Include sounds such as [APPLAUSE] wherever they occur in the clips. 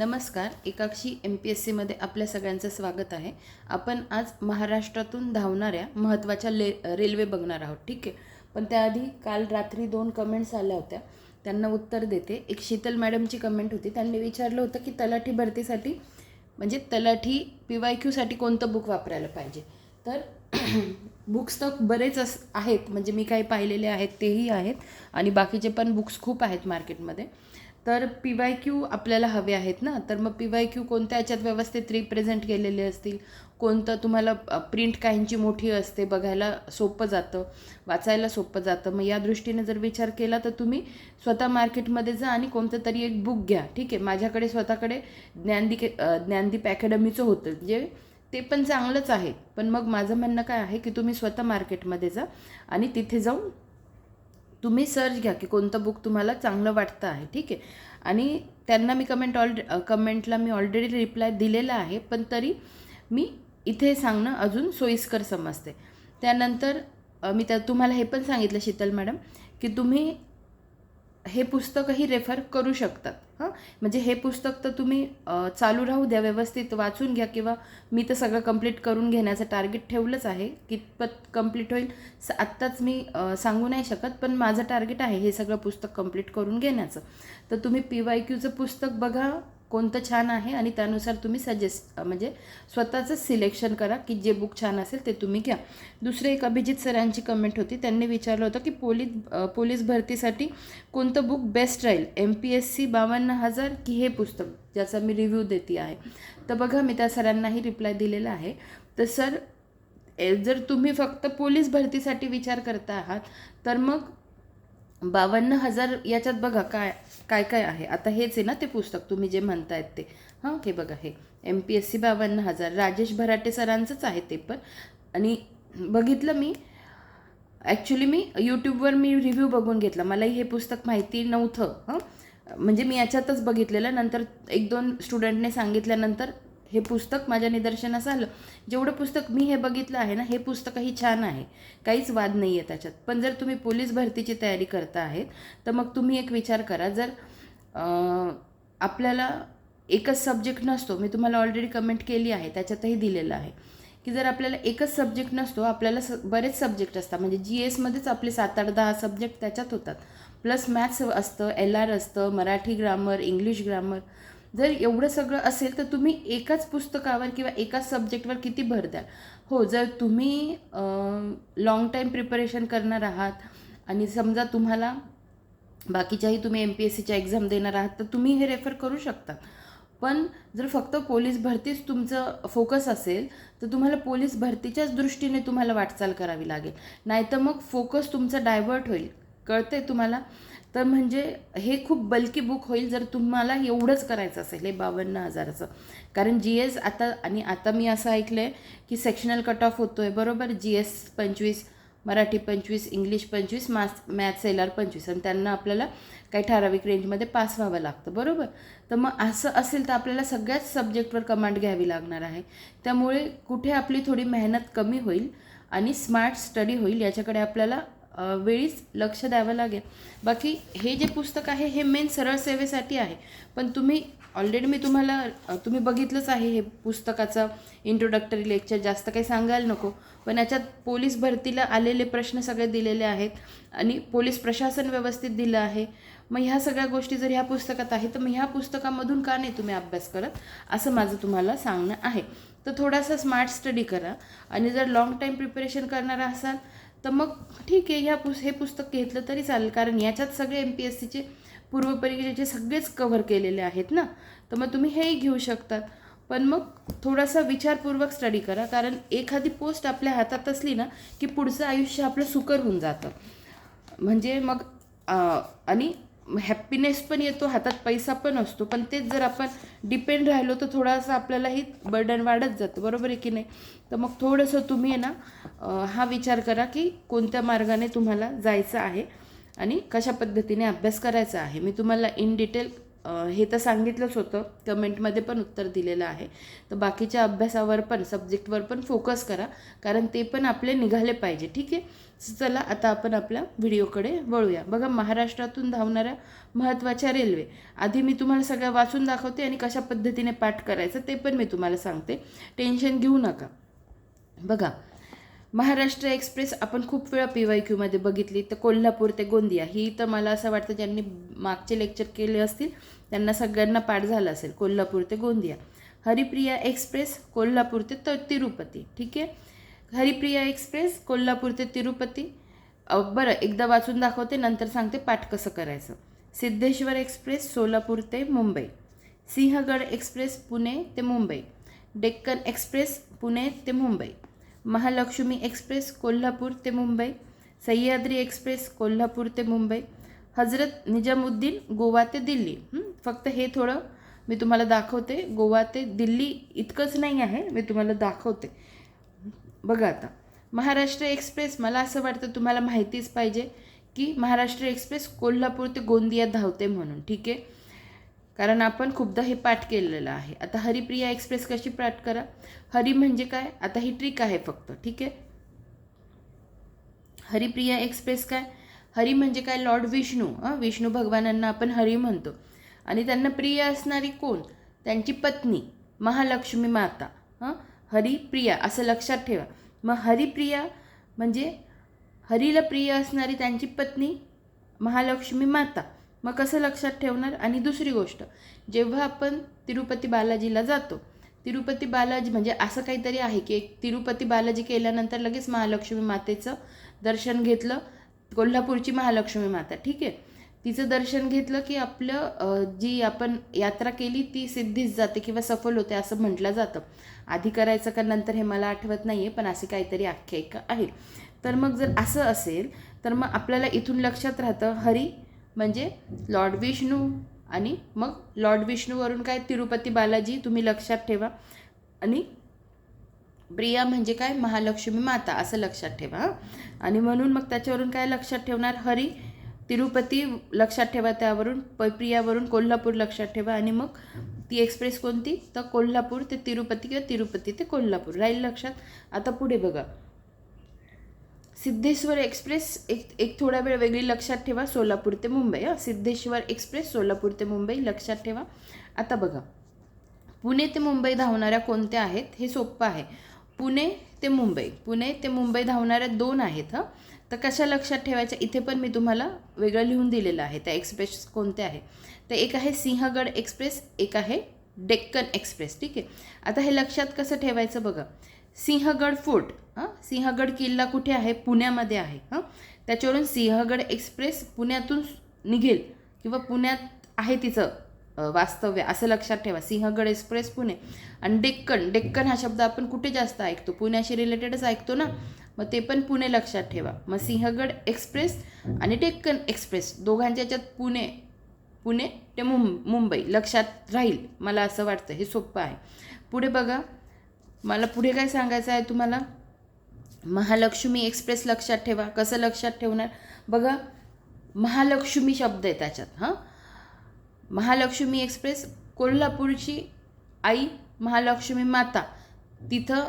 नमस्कार एकाक्षी M P S सीमध्ये आपल्या सगळ्यांचं स्वागत आहे. आपण आज महाराष्ट्रातून धावणाऱ्या महत्त्वाच्या ले रेल्वे बघणार आहोत ठीक आहे? पण त्याआधी काल रात्री दोन कमेंट्स आल्या होत्या. त्यांना उत्तर देते. एक शीतल मॅडमची कमेंट होती. त्यांनी विचारलं होतं की तलाठी भरतीसाठी म्हणजे तलाठी पी वाय क्यूसाठी कोणतं बुक वापरायला पाहिजे? तर [CLEARS THROAT] बुक्स तर बरेच अस आहेत. म्हणजे मी काही पाहिलेले आहेत तेही आहेत. आणि बाकीचे पण बुक्स खूप आहेत मार्केटमध्ये तर पी वाय क्यू आपल्याला हवे आहेत ना? तर मग पी वाय क्यू कोणत्या याच्यात व्यवस्थित रिप्रेझेंट केलेले असतील? कोणतं तुम्हाला प्रिंट काहींची मोठी असते बघायला सोपं जातं वाचायला सोपं जातं. मग या दृष्टीने जर विचार केला तर तुम्ही स्वतः मार्केटमध्ये जा आणि कोणतं तरी एक बुक घ्या. ठीक आहे? माझ्याकडे स्वतःकडे ज्ञानदीप ज्ञानदीप अकॅडमीचं होतं. जे ते पण चांगलंच आहे. पण मग माझं म्हणणं काय आहे की तुम्ही स्वतः मार्केटमध्ये जा आणि तिथे जाऊन तुम्ही सर्च घ्या की कोणतं बुक तुम्हाला चांगलं वाटतं आहे ठीक आहे? आणि त्यांना मी कमेंट ऑल कमेंटला मी ऑलरेडी रिप्लाय दिलेला आहे पण तरी मी इथे सांगणं अजून सोयीस्कर समजते. त्यानंतर मी त्या तुम्हाला हे पण सांगितलं शीतल मॅडम की तुम्ही हे पुस्तकही रेफर करू शकतात. हां? म्हणजे हे पुस्तक तर तुम्ही चालू राहू द्या व्यवस्थित वाचून घ्या किंवा मी तर सगळं कंप्लीट करून घेण्याचं टार्गेट ठेवलंच आहे. कितपत कंप्लीट होईल स आत्ताच मी सांगू नाही शकत पण माझं टार्गेट आहे हे सगळं पुस्तक कंप्लीट करून घेण्याचं. तर तुम्ही पी वाय क्यूचं पुस्तक बघा कोणतं छान आहे आणि त्यानुसार तुम्ही सजेस्ट म्हणजे स्वतःचं सिलेक्शन करा की जे बुक छान असेल ते तुम्ही घ्या. दुसरे एक अभिजित सरांची कमेंट होती. त्यांनी विचारलं होतं की पोलीस पोलीस भरतीसाठी कोणतं बुक बेस्ट राहील? एम पी एस सी बावन्न हजार की हे पुस्तक? ज्याचा मी रिव्ह्यू देते आहे. तर बघा मी त्या सरांनाही रिप्लाय दिलेला आहे. तर सर ए- जर तुम्ही फक्त पोलीस भरतीसाठी विचार करता आहात तर मग बावन्न हजार याच्यात बघा काय काय काय आहे? आता हेच आहे ना ते पुस्तक तुम्ही जे म्हणतायत ते. हां हे बघा हे. एम पी एस सी बावन्न हजार. राजेश भराटे सरांचंच आहे ते पण. आणि बघितलं मी. ॲक्च्युली मी यूट्यूबवर मी रिव्ह्यू बघून घेतला. मलाही हे पुस्तक माहिती नव्हतं हं. म्हणजे मी याच्यातच बघितलेलं. नंतर एक दोन स्टुडंटने सांगितल्यानंतर हे पुस्तक माझ्या निदर्शनास आलं. जेवढं पुस्तक मी हे बघितलं आहे ना हे पुस्तकही छान आहे. काहीच वाद नाही आहे त्याच्यात. पण जर तुम्ही पोलीस भरतीची तयारी करता आहेत तर मग तुम्ही एक विचार करा. जर आपल्याला एकच सब्जेक्ट नसतो मी तुम्हाला ऑलरेडी कमेंट केली आहे त्याच्यातही दिलेलं आहे. की जर आपल्याला एकच सब्जेक्ट नसतो आपल्याला स बरेच सब्जेक्ट असतात. म्हणजे जी एसमध्येच आपले सात आठ दहा सब्जेक्ट त्याच्यात होतात. प्लस मॅथ्स असतं एल आर असतं मराठी ग्रामर इंग्लिश ग्रामर जर एवढं सगळं असेल तर तुम्ही एकाच पुस्तकावर किंवा एकाच सब्जेक्टवर किती भर द्याल? हो जर तुम्ही लाँग टाईम प्रिपरेशन करणार आहात आणि समजा तुम्हाला बाकीच्याही तुम्ही एम पी एस सीच्या एक्झाम देणार आहात तर तुम्ही हे रेफर करू शकता. पण जर फक्त पोलीस भरतीच तुमचं फोकस असेल तर तुम्हाला पोलीस भरतीच्याच दृष्टीने तुम्हाला वाटचाल करावी लागेल. नाहीतर मग फोकस तुमचा डायव्हर्ट होईल. कळते तुम्हाला? तर म्हणजे हे खूप बल्की बुक होईल जर तुम्हाला एवढंच करायचं असेल हे बावन्न हजाराचं. कारण जी एस आता आणि आता मी असं ऐकलं आहे की सेक्शनल कट ऑफ होतो आहे बरोबर? जी एस पंचवीस मराठी पंचवीस इंग्लिश पंचवीस मास मॅथ्स एल आर पंचवीस. आणि त्यांना आपल्याला काही ठराविक रेंजमध्ये पास व्हावं लागतं बरोबर? तर मग असं असेल तर आपल्याला सगळ्याच सब्जेक्टवर कमांड घ्यावी लागणार आहे. त्यामुळे कुठे आपली थोडी मेहनत कमी होईल आणि स्मार्ट स्टडी होईल याच्याकडे आपल्याला वेळीच लक्ष द्यावं लागेल. बाकी हे जे पुस्तक आहे हे मेन सरळ सेवेसाठी आहे. पण तुम्ही ऑलरेडी मी तुम्हाला तुम्ही बघितलंच आहे हे पुस्तकाचं इंट्रोडक्टरी लेक्चर जास्त काही सांगायला नको. पण याच्यात पोलीस भरतीला आलेले प्रश्न सगळे दिलेले आहेत आणि पोलीस प्रशासन व्यवस्थित दिलं आहे. मग ह्या सगळ्या गोष्टी जर ह्या पुस्तकात आहे तर मग ह्या पुस्तकामधून का नाही तुम्ही अभ्यास करत? असं माझं तुम्हाला सांगणं आहे. तर थोडासा स्मार्ट स्टडी करा. आणि जर लाँग टाईम प्रिपरेशन करणार असाल तर मग ठीक आहे ह्या पुस हे पुस्तक घेतलं तरी चालेल. कारण याच्यात सगळे एम पी एस सीचे पूर्वपरीक्षेचे सगळेच कव्हर केलेले आहेत ना तर मग तुम्ही हेही घेऊ शकतात. पण मग थोडासा विचारपूर्वक स्टडी करा. कारण एखादी पोस्ट आपल्या हातात असली ना की पुढचं आयुष्य आपलं सुकर होऊन जातं. म्हणजे मग आणि हॅप्पीनेस पण येतो हातात पैसा पण असतो. पण तेच जर आपण डिपेंड राहिलो तर थोडासा आपल्यालाही बर्डन वाढत जातं. बरोबर आहे की नाही? तर मग थोडंसं तुम्ही आहे ना हा विचार करा की कोणत्या मार्गाने तुम्हाला जायचं आहे आणि कशा पद्धतीने अभ्यास करायचा आहे. मी तुम्हाला इन डिटेल हे तर सांगितलंच होतं. कमेंटमध्ये पण उत्तर दिलेलं आहे. तर बाकीच्या अभ्यासावर पण सब्जेक्टवर पण फोकस करा. कारण ते पण आपले निघाले पाहिजे. ठीक आहे? चला आता आपण आपल्या व्हिडिओकडे वळूया. बघा महाराष्ट्रातून धावणाऱ्या महत्त्वाच्या रेल्वे आधी मी तुम्हाला सगळ्या वाचून दाखवते आणि कशा पद्धतीने पाठ करायचं ते पण मी तुम्हाला सांगते. टेन्शन घेऊ नका. बघा महाराष्ट्र एक्सप्रेस आपण खूप वेळा पी वाय क्यूमध्ये बघितली तर कोल्हापूर ते गोंदिया ही तर मला असं वाटतं ज्यांनी मागचे लेक्चर केले असतील त्यांना सगळ्यांना पाठ झाला असेल कोल्हापूर ते गोंदिया. हरिप्रिया एक्सप्रेस कोल्हापूर ते त तिरुपती ठीक आहे? हरिप्रिया एक्सप्रेस कोल्हापूर ते तिरुपती. बरं एकदा वाचून दाखवते नंतर सांगते पाठ कसं करायचं. सिद्धेश्वर एक्सप्रेस सोलापूर ते मुंबई. सिंहगड एक्सप्रेस पुणे ते मुंबई. डेक्कन एक्सप्रेस पुणे ते मुंबई. महालक्ष्मी एक्सप्रेस कोल्हापूर ते मुंबई. सह्याद्री एक्सप्रेस कोल्हापूर ते मुंबई. हजरत निजामुद्दीन गोवा ते दिल्ली. फक्त हे थोडं मी तुम्हाला दाखवते. गोवा ते दिल्ली इतकंच नाही आहे मी तुम्हाला दाखवते. बघा आता. महाराष्ट्र एक्सप्रेस मला असं वाटतं तुम्हाला माहितीच पाहिजे की महाराष्ट्र एक्सप्रेस कोल्हापूर ते गोंदिया धावते म्हणून. ठीक आहे? कारण आपण खूपदा हे पाठ केलेलं आहे. आता हरिप्रिया एक्सप्रेस कशी पाठ करा? हरी म्हणजे काय? आता ही ट्रिक आहे फक्त ठीक आहे? हरिप्रिया एक्सप्रेस काय? हरी म्हणजे काय? लॉर्ड विष्णू. हां विष्णू भगवानांना आपण हरी म्हणतो. आणि त्यांना प्रिय असणारी कोण? त्यांची पत्नी महालक्ष्मी माता. हां हरिप्रिया असं लक्षात ठेवा. मग हरिप्रिया म्हणजे हरीला प्रिय असणारी त्यांची पत्नी महालक्ष्मी माता. मग कसं लक्षात ठेवणार? आणि दुसरी गोष्ट जेव्हा आपण तिरुपती बालाजीला जातो तिरुपती बालाजी म्हणजे असं काहीतरी आहे की एक तिरुपती बालाजी केल्यानंतर लगेच महालक्ष्मी मातेचं दर्शन घेतलं कोल्हापूरची महालक्ष्मी माता ठीक आहे? तिचं दर्शन घेतलं की आपलं जी आपण यात्रा केली ती सिद्धीच जाते किंवा सफल होते असं म्हटलं जातं. आधी करायचं का नंतर हे मला आठवत नाही आहे पण अशी काहीतरी आख्यायिका आहे तर मग जर असं असेल तर मग आपल्याला इथून लक्षात राहतं हरी म्हणजे लॉर्ड विष्णू आणि मग लॉर्ड विष्णूवरून काय तिरुपती बालाजी तुम्ही लक्षात ठेवा. आणि प्रिया म्हणजे काय? महालक्ष्मी माता असं लक्षात ठेवा हां. आणि म्हणून मग त्याच्यावरून काय लक्षात ठेवणार? हरी तिरुपती लक्षात ठेवा त्यावरून प प्रियावरून कोल्हापूर लक्षात ठेवा. आणि मग ती एक्सप्रेस कोणती? तर कोल्हापूर ते तिरुपती किंवा तिरुपती ते कोल्हापूर राहील लक्षात? आता पुढे बघा. सिद्धेश्वर एक्सप्रेस एक एक थोडा वेळ वेगळी लक्षात ठेवा सोलापूर ते मुंबई हां. सिद्धेश्वर एक्सप्रेस सोलापूर ते मुंबई लक्षात ठेवा. आता बघा पुणे ते मुंबई धावणाऱ्या कोणत्या आहेत? हे सोपं आहे. पुणे ते मुंबई पुणे ते मुंबई धावणाऱ्या दोन आहेत हं. तर कशा लक्षात ठेवायच्या? इथे पण मी तुम्हाला वेगळं लिहून दिलेलं आहे. त्या एक्सप्रेस कोणत्या आहे तर एक आहे सिंहगड एक्सप्रेस एक आहे डेक्कन एक्सप्रेस ठीक आहे? आता हे लक्षात कसं ठेवायचं बघा. सिंहगड फोर्ट हां? सिंहगड किल्ला कुठे आहे? पुण्यामध्ये आहे हां? त्याच्यावरून सिंहगड एक्सप्रेस पुण्यातून निघेल किंवा पुण्यात आहे तिचं वास्तव्य असं लक्षात ठेवा. सिंहगड एक्सप्रेस पुणे. आणि डेक्कन डेक्कन हा शब्द आपण कुठे जास्त ऐकतो? पुण्याशी रिलेटेडच ऐकतो ना? मग ते पण पुणे लक्षात ठेवा. मग सिंहगड एक्सप्रेस आणि डेक्कन एक्सप्रेस दोघांच्या याच्यात पुणे पुणे ते मुं मुंबई लक्षात राहील. मला असं वाटतं. हे सोपं आहे. पुढे बघा. मला पुढे काय सांगायचं आहे तुम्हाला? महालक्ष्मी एक्सप्रेस लक्षात ठेवा. कसं लक्षात ठेवणार? बघा महालक्ष्मी शब्द आहे त्याच्यात हां? महालक्ष्मी एक्सप्रेस कोल्हापूरची आई महालक्ष्मी माता. तिथं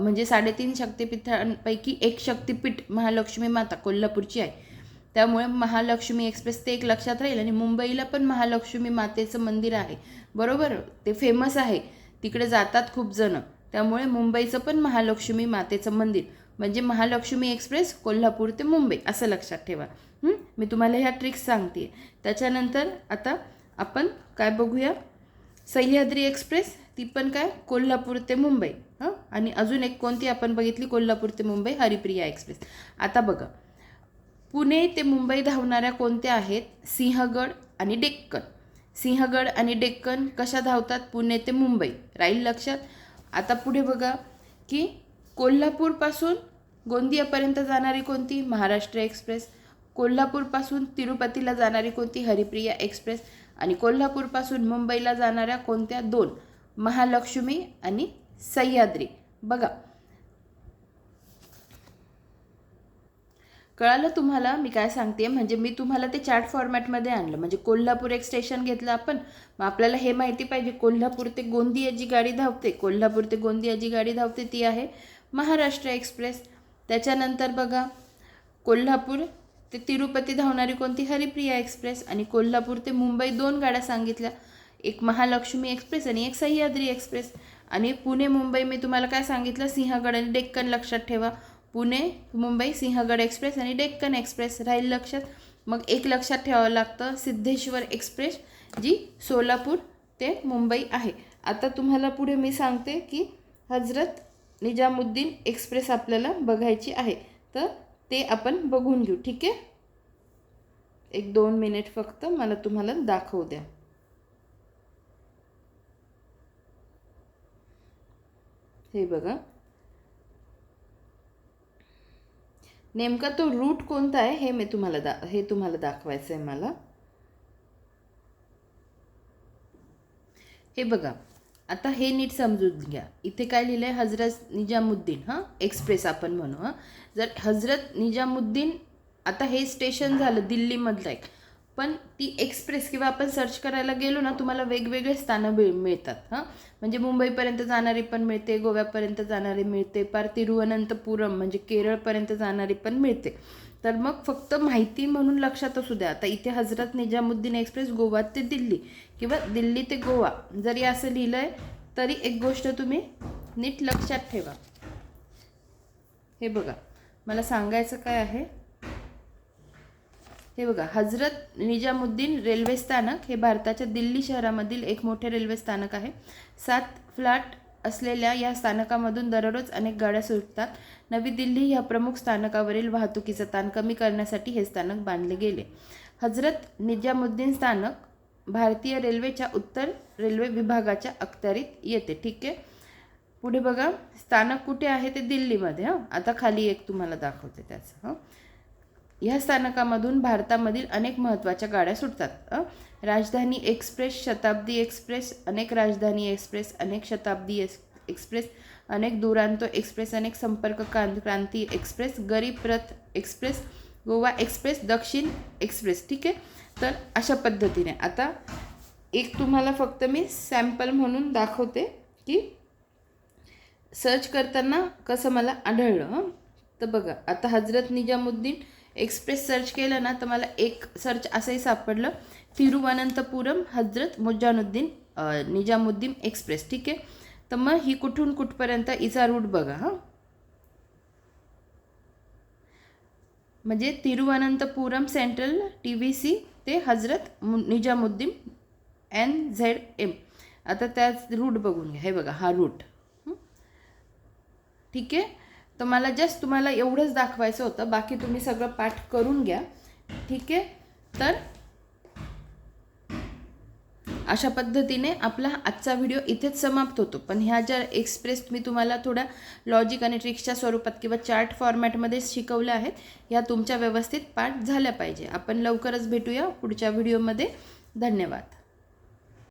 म्हणजे साडेतीन शक्तिपीठांपैकी एक शक्तिपीठ महालक्ष्मी माता कोल्हापूरची आहे. त्यामुळे महालक्ष्मी एक्सप्रेस ते एक लक्षात राहील आणि मुंबईला पण महालक्ष्मी मातेचं मंदिर आहे. बरोबर? ते फेमस आहे. तिकडे जातात खूप जणं. त्यामुळे मुंबईचं पण महालक्ष्मी मातेचं मंदिर म्हणजे महालक्ष्मी एक्सप्रेस कोल्हापूर ते मुंबई असं लक्षात ठेवा. मी तुम्हाला ह्या ट्रिक्स सांगते. त्याच्यानंतर आता आपण काय बघूया? सह्याद्री एक्सप्रेस ती पण काय? कोल्हापूर ते मुंबई. हां? आणि अजून एक कोणती आपण बघितली? कोल्हापूर ते मुंबई हरिप्रिया एक्सप्रेस. आता बघा. पुणे ते मुंबई धावणाऱ्या कोणत्या आहेत? सिंहगड आणि डेक्कन. सिंहगड आणि डेक्कन कशा धावतात? पुणे ते मुंबई. राहील लक्षात? आता पुढे बघा की कोल्हापूरपासून गोंदियापर्यंत जाणारी कोणती? महाराष्ट्र एक्सप्रेस. कोल्हापूरपासून तिरुपतीला जाणारी कोणती? हरिप्रिया एक्सप्रेस. आणि कोल्हापूरपासून मुंबईला जाणाऱ्या कोणत्या? दोन. महालक्ष्मी आणि सह्याद्री. बघा. कळालं तुम्हाला? मी काय सांगते? म्हणजे मी तुम्हाला ते चार्ट फॉर्मॅटमध्ये आणलं. म्हणजे कोल्हापूर एक स्टेशन घेतलं आपण. मग आपल्याला हे माहिती पाहिजे कोल्हापूर ते गोंदिया जी गाडी धावते. कोल्हापूर ते गोंदिया जी गाडी धावते ती आहे महाराष्ट्र एक्सप्रेस. त्याच्यानंतर बघा कोल्हापूर ते तिरुपती धावणारी कोणती? हरिप्रिया एक्सप्रेस आणि कोल्हापूर ते मुंबई दोन गाड्या सांगितल्या. एक महालक्ष्मी एक्सप्रेस आणि एक सह्याद्री एक्सप्रेस. आणि पुणे मुंबई मी तुम्हाला काय सांगितलं? सिंहगड आणि डेक्कन लक्षात ठेवा. पुणे मुंबई सिंहगड एक्सप्रेस आणि डेक्कन एक्सप्रेस. राहील लक्षात? मग एक लक्षात ठेवावं लागतं सिद्धेश्वर एक्सप्रेस जी सोलापूर ते मुंबई आहे. आता तुम्हाला पुढे मी सांगते की हजरत निजामुद्दीन एक्सप्रेस आपल्याला बघायची आहे. तर ते आपण बघून घेऊ ठीक आहे? एक दोन मिनिट फक्त मला तुम्हाला दाखवू द्या. हे बघा. नेमका तो रूट कोणता आहे हे मी तुम्हाला दा हे तुम्हाला दाखवायचं आहे मला. हे बघा आता हे नीट समजून घ्या. इथे काय लिहिलं आहे हजरत निजामुद्दीन हां? एक्सप्रेस आपण म्हणू हां? जर हजरत निजामुद्दीन आता हे स्टेशन झालं दिल्लीमधलं एक. पण ती एक्सप्रेस किंवा आपण सर्च करायला गेलो ना तुम्हाला वेगवेगळे स्थानं मिळ मिळतात हां? म्हणजे मुंबईपर्यंत जाणारी पण मिळते गोव्यापर्यंत जाणारी मिळते पार तिरुवनंतपुरम म्हणजे केरळपर्यंत जाणारी पण मिळते. तर मग फक्त माहिती म्हणून लक्षात असू द्या. आता इथे हजरत निजामुद्दीन एक्सप्रेस गोवा ते दिल्ली किंवा दिल्ली ते गोवा. जरी असं लिहिलं आहे तरी एक गोष्ट तुम्ही नीट लक्षात ठेवा. हे बघा. मला सांगायचं काय आहे? हे बघा हजरत निजामुद्दीन रेल्वे स्थानक हे भारताच्या दिल्ली शहरामधील एक मोठे रेल्वे स्थानक आहे. सात फ्लॅट असलेल्या या स्थानकामधून दररोज अनेक गाड्या सुटतात. नवी दिल्ली ह्या प्रमुख स्थानकावरील वाहतुकीचा ताण कमी करण्यासाठी हे स्थानक बांधले गेले. हजरत निजामुद्दीन स्थानक भारतीय रेल्वेच्या उत्तर रेल्वे विभागाच्या अखत्यारीत येते. ठीक आहे? पुढे बघा स्थानक कुठे आहे ते दिल्लीमध्ये हां? आता खाली एक तुम्हाला दाखवते त्याचं हां? ह्या स्थानकामधून भारतामधील अनेक महत्त्वाच्या गाड्या सुटतात राजधानी एक्सप्रेस शताब्दी एक्सप्रेस अनेक राजधानी एक्सप्रेस अनेक शताब्दी एक्स एक्सप्रेस अनेक दुरांतो एक्सप्रेस अनेक संपर्क क्रां- Kranti express Garib Rath express Goa express Dakshin express ठीक आहे? तर अशा पद्धतीने. आता एक तुम्हाला फक्त मी सॅम्पल म्हणून दाखवते की सर्च करताना कसं मला आढळलं हं? तर बघा आता हजरत निजामुद्दीन एक्सप्रेस सर्च केलं ना तर मला एक सर्च असंही सापडलं. तिरुवनंतपुरम हजरत मुजानुद्दीन निजामुद्दीन एक्सप्रेस ठीक आहे? तर मग ही कुठून कुठपर्यंत इचा रूट बघा हां. म्हणजे Thiruvananthapuram central T V C ते Hazrat Nizamuddin N Z M आता त्याच रूट बघून घ्या. हे बघा हा रूट ठीक आहे? तर मला जस्ट तुम्हाला एवढंच दाखवायचं होतं. बाकी तुम्ही सगळं पाठ करून घ्या. ठीक आहे? तर अशा पद्धतीने आपला आजचा व्हिडिओ इथेच समाप्त होतो. पण ह्या ज्या एक्सप्रेस मी तुम्हाला थोड्या लॉजिक आणि ट्रिक्सच्या स्वरूपात किंवा चार्ट फॉर्मॅटमध्ये शिकवल्या आहेत ह्या तुमच्या व्यवस्थित पाठ झाल्या पाहिजे. आपण लवकरच भेटूया पुढच्या व्हिडिओमध्ये धन्यवाद.